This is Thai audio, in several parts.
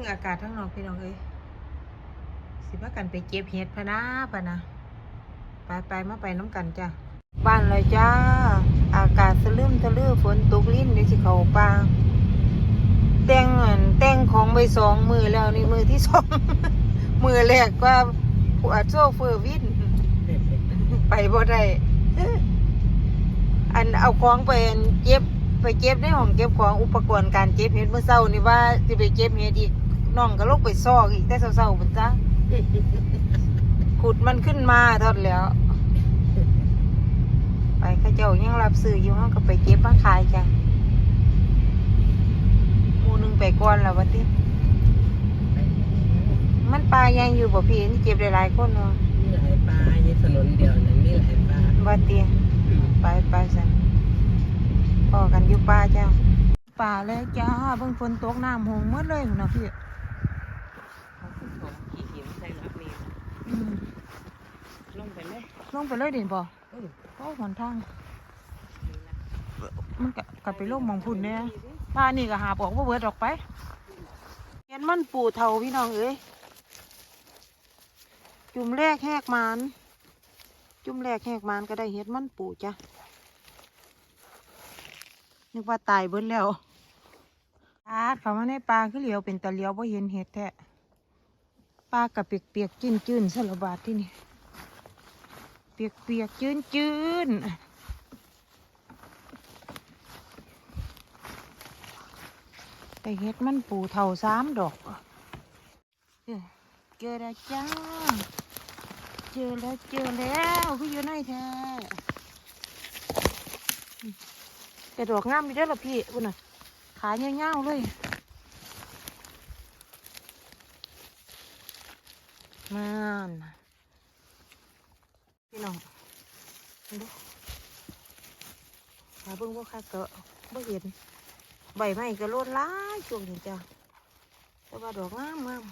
งอากาศทั้งนอกพี่น้องเอ้ยสิพากันไปเก็บเห็ดพะนาปะนะไปไปมาไปน้ำกันจ้ะบ้านเลยจ้า อากาศสลืมทะลือฝนตกลิ้นเดี๋ยวสิเขาป่าแต่งอันแต่งของไปสองมือแล้วนี่มือที่สองมือแรกว่าปวดโซเฟอร์วินไปบ่ได้อันเอาของไปเก็บไปเก็บในห้องเก็บของอุปกรณ์การเก็บเห็ดเมื่อเช้านี่ว่าสิไปเก็บเห็ดอีก น้องก็ลงไปซอกอีกแต่เช้าๆพุ่นจ้ะขุดมันขึ้นมาเทอดแล้ว ไปเข้าเจ้ายังรับซื้ออยู่ห้องก็ไปเก็บมาขายจ้ะหมูหนึงไปก่อนแล้ววะติมันปลายังอยู่บ่พี่นี่เก็บได้หลายคนเนาะมีหลายปลาอยู่ถนนเดียวนั้นมีหลายปลาบ่เตียไปไปสันพอกันอยู่ป่าจ้าป่าเลยจ้าเบิ่งฝนตกน้ำหงหมดเลยพุ่นนะพี่ เขาคือของขี้เหี่ยวใส่รถนี่ อืม ลงไปเลยลงไปเลยเด่นบ่เออโอ้หนทาง มันก็กลับไปลงมองพุ่นเนี่ยป่านี่ก็หาบอกว่าเบิดออกไปเห็นมันปูเทาพี่น้องเอ้ย จุ่มแรกแหกมัน จุ่มแรกแหกมันก็ได้เห็ดมันปูจ้ะ นึกว่าตายเบิดแล้วอาดเขามาในปลาคือเหลียวเป็นตะเหลียวเพราะเห็นเห็ดแท้ ปลากับเปียกๆจืนๆสลับาดที่นี่ เปียกเปียกจืนจืนแต่เห็ดมันปูเท่าสามดอก เจอแล้วจ้า เจอแล้วเจอแล้วพี่อยู่ไหนแท้อืมแต่ดอกงามดีเด้อละพี่คุณน่ะ ขาเงี้ยวๆเลย มันพี่น้องดูหาเบิ่งว่าค่ะก็บ่เห็นใบไม้ก็โลดล้ายช่วงนี้จ้ะแต่ว่าดอกงามงาม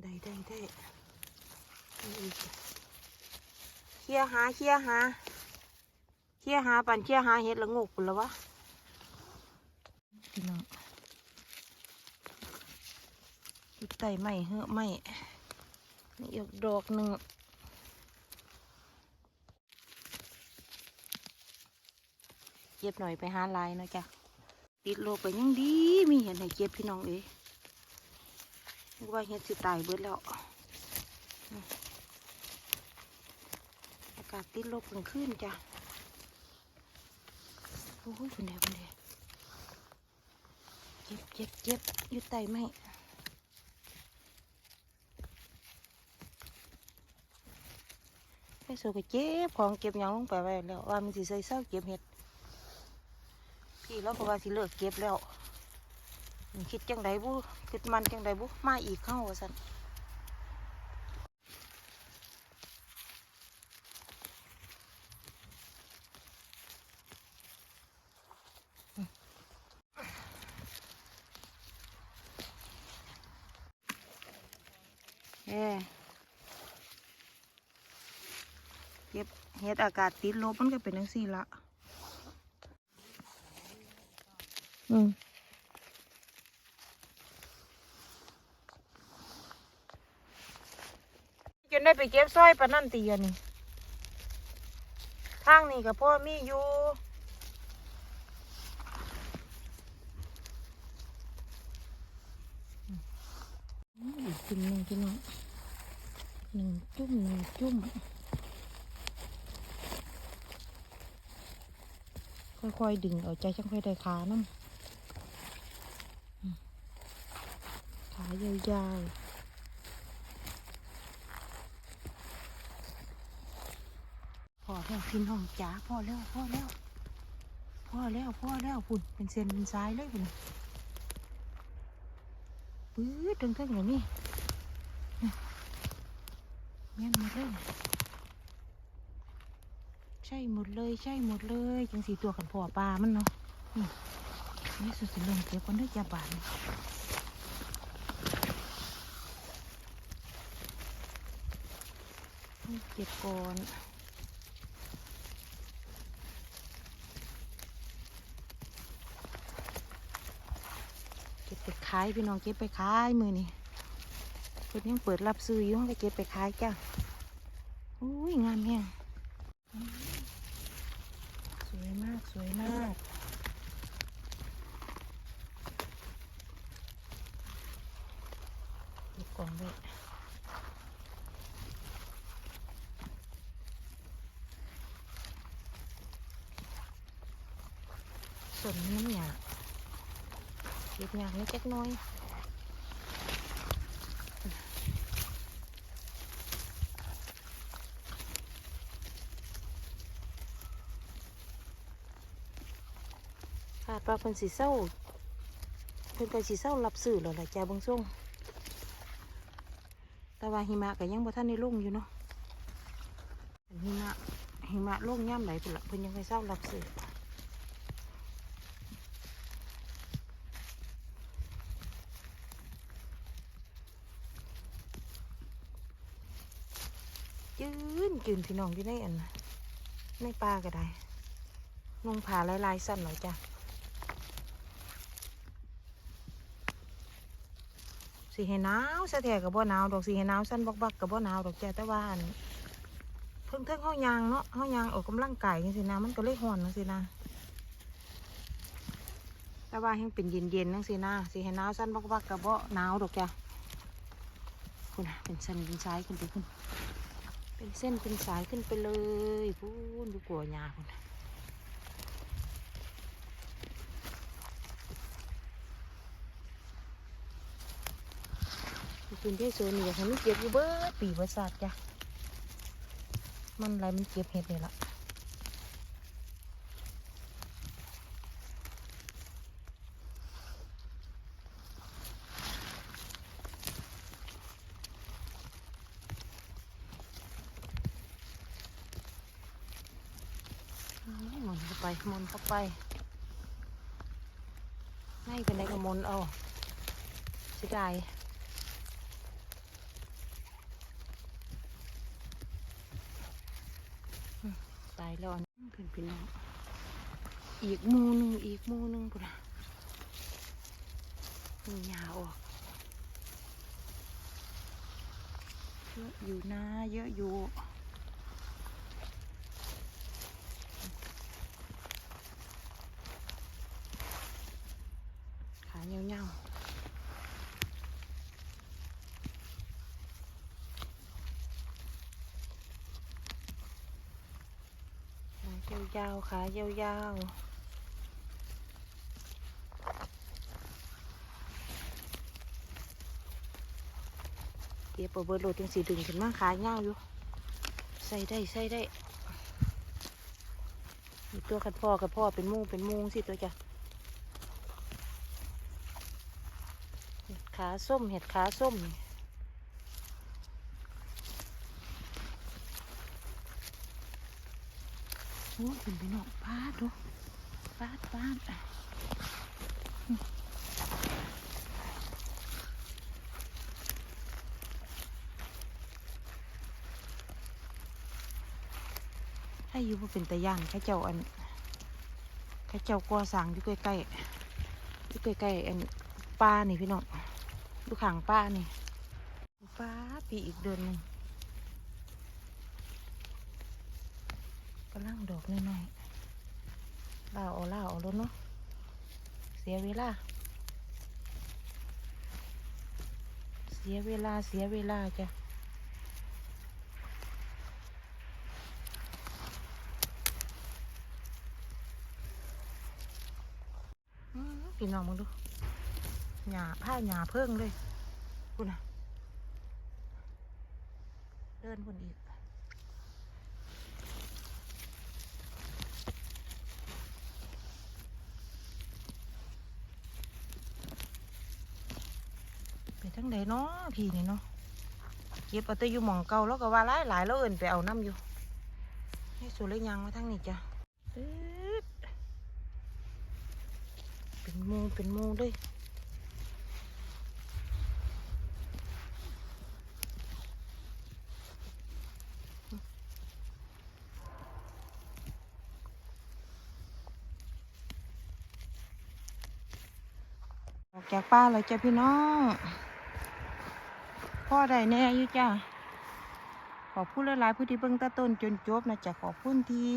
ได้ได้ได้เคียหาเคียหาเคียหาปันเคียหาเห็ดละงกพุ่นละวะพี่น้องติ ดไตไม้เหอะไม้นี่อีกดอกหนึ่งเก็บหน่อยไปหาลายนะจ้ะติดโลกไปยังดีมีเห็นให้เก็บพี่น้องเอ้ยว่าเห็ดสิตายเบิดแล้วอากาศติดลบกลางคืนจ้ะโอ้ยคุณแดคุณแดเก็บเก็บเก็บอยู่ใต้ไม้ ไปสู่ก็เก็บของเก็บยังลงไปไว้แล้วว่ามันสิใส่เศร้าเก็บเห็ดพี่เราก็ว่าสิเลิกเก็บแล้วคิดจังไดบุคิดมันจังไดบุมาอีกเข้าวสันเอ้เก็บเฮ็ดอากาศติดลบมันก็เป็นจังซี่ละอืมจนได้ไปเก็บสร้อยปะนั่นตีอันนี่ทางนี้กับพ่อมีอยู่อืมอีกจุ่มหนึ่งพี่น้องหนึ่งจุ่มหนึ่งจุ่ม ค่อยๆดึงเอาใจจังค่อยได้ขาน้ำขายาวๆพอแล้วพี่น้องจ๋าพอแล้วพอแล้วพอแล้วพอแล้วพุ่นเป็นเส้นเป็นสายเลยพุ่นปื้ดตึงๆอย่างนี้นี่แม่นหมดเลย ใช่หมดเลยใช่หมดเลยจังสีตัวขันพอปลามันเนาะนี่นี่สุดสิลงเก็บคนได้จะบานเก็บก่อนเก็บไปขายพี่น้องเก็บไปขายมือนี่เพิ่นยังเปิดรับซื้ออยู่ไปเก็บไปขายจ้ะอุ้ยงามเนี่ย วยมากสวยมากเก็บกล่องไว้ส่วนน้ำหยาเก็บหยาให้จักน้อย ว่าเพิ่นสิเศร้าเพิ่นก็สิเศร้ารับซื้อแล้วล่ะจ้าบางส่งแต่ว่าหิมะก็ยังบ่ทันได้ลงอยู่เนาะหิมะหิมะลุ่งย่ำไหนพุ่นละเพิ่นยังไม่เศร้ารับซื้อจืนจืนพี่น้องอยู่ในอันในป่าก็ได้นุ่งผ้าลายๆสั้นหน่อยจ้ะ สีให้หนาวสะแทกับบ่หนาวดอกสีให้หนาวสั้นบักบักกับบ่หนาวดอกจ้แต่ว่าอันเพิ่งเทิงเฮายางเนาะเฮายางออกกำลังกายจังซี่นะมันก็เลยฮ้อนจังซี่นะแต่ว่ายังเป็นเย็นๆจังซี่นะสีให้หนาวสั้นบักบักกับบ่หนาวดอกจ้คุณเป็นเส้นเป็นสายขึ้นไปคุณเป็นเส้นเป็นสายขึ้นไปเลยพูนดูกลัวหญ้าคุณ คุณที่สวนนี่อยากให้มันเก็บอยู่เบิดปีเบิดศาสตร์จ้ะมันอะไรมันเก็บเห็ดนี่ละมนเข้าไปมนเข้าไปไม่เป็นไรก็มนเอาเสียดาย ตายแล้วอันนี้นพี่น้องอีกมูนึงอีกมูนึงพุ่นมีหยาออกเยอะอยู่นะเยอะอยู่ขาเงาๆขา ยาวๆขายาวๆเก็บเอาเบอร์โหลดยังสีดึงขึ้นมาขายาวอยู่ ใส่ได้ใส่ได้มีตัวขัดพ่อกับพ่อเป็นหมูเป็นหมูสิตัวจ้ะเห็ดขาส้มเห็ดขาส้มนี่ โอ้ขึ้นไปนอกปาดูปาดปาอะให้อยู่บ่เป็นตะย่านข้าเจ้าอันข้าเจ้าก่อสร้างอยู่ใกล้ๆอยู่ใกล้ๆอันป้านี่พี่น้องดูข้างป้านี่ป้าปีอีกเดือนหนึ่งกำ ลังดอกน้อยๆล่าเอาล่าเอาล้วเนาะ เสียเวลา เสียเวลา เสียเวลาจ้ะพี่น้องมึงดูหญ้าผ้าหญ้าเพิ่งเลยคุณน่ะเดินคนอีก ทั้งใดเนาะพี่นี่เนาะเก็บเอาแต่อยู่หม่องเก่าแล้วก็ว่าหลายหลายแล้วเอินไปเอาน้ำอยู่ให้สูเลยยางมาทั้งนี้จ้ะเป็นมูเป็นมูเลยออกจากป้าเลยจ้ะพี่น้อง พ่อได้แน่อยู่จ้าขอบคุณหลายๆผู้ที่เบิ่งตะต้นจนจบนะจ๊ะขอบคุณที่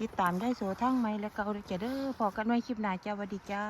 ติดตามได้โสทั้งไหมและเกาเลยจ้ะเด้อพอกันไว้คลิปหน้าจ้าสวัสดีจ้า